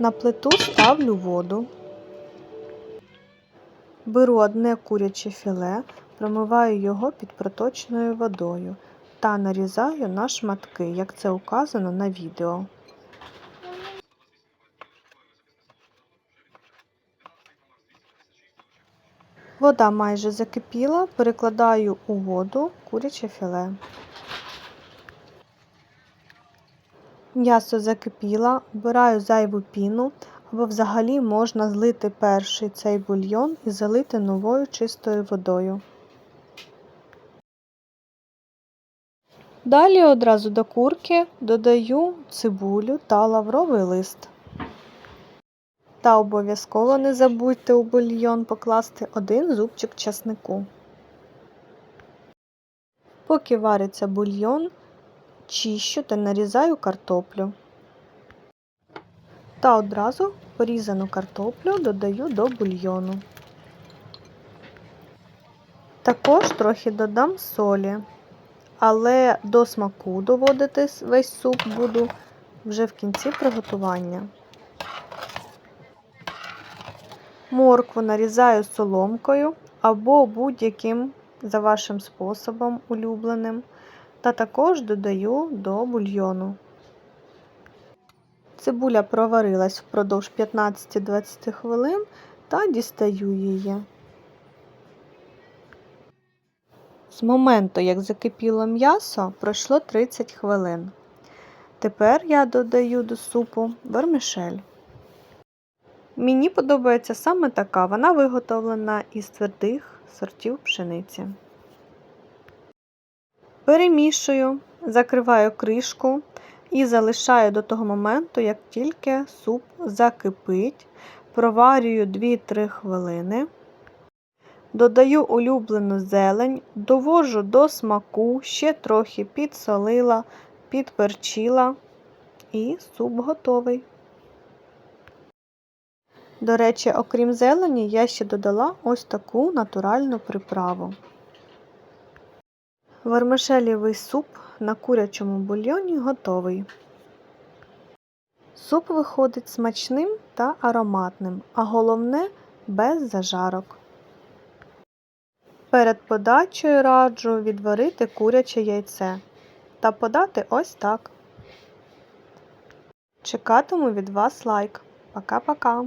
На плиту ставлю воду. Беру одне куряче філе, промиваю його під проточною водою та нарізаю на шматки, як це указано на відео. Вода майже закипіла, перекладаю у воду куряче філе. М'ясо закипіло, вбираю зайву піну, або взагалі можна злити перший цей бульйон і залити новою чистою водою. Далі одразу до курки додаю цибулю та лавровий лист. Та обов'язково не забудьте у бульйон покласти один зубчик часнику. Поки вариться бульйон, чищу та нарізаю картоплю. Та одразу порізану картоплю додаю до бульйону. Також трохи додам солі, але до смаку доводити весь суп буду вже в кінці приготування. Моркву нарізаю соломкою або будь-яким за вашим способом улюбленим, та також додаю до бульйону. Цибуля проварилась впродовж 15-20 хвилин та дістаю її. З моменту, як закипіло м'ясо, пройшло 30 хвилин. Тепер я додаю до супу вермишель. Мені подобається саме така, вона виготовлена із твердих сортів пшениці. Перемішую, закриваю кришку і залишаю до того моменту, як тільки суп закипить, проварюю 2-3 хвилини. Додаю улюблену зелень, довожу до смаку, ще трохи підсолила, підперчила і суп готовий. До речі, окрім зелені, я ще додала ось таку натуральну приправу. Вермишелєвий суп на курячому бульйоні готовий. Суп виходить смачним та ароматним, а головне без зажарок. Перед подачею раджу відварити куряче яйце та подати ось так. Чекатиму від вас лайк. Пока-пока!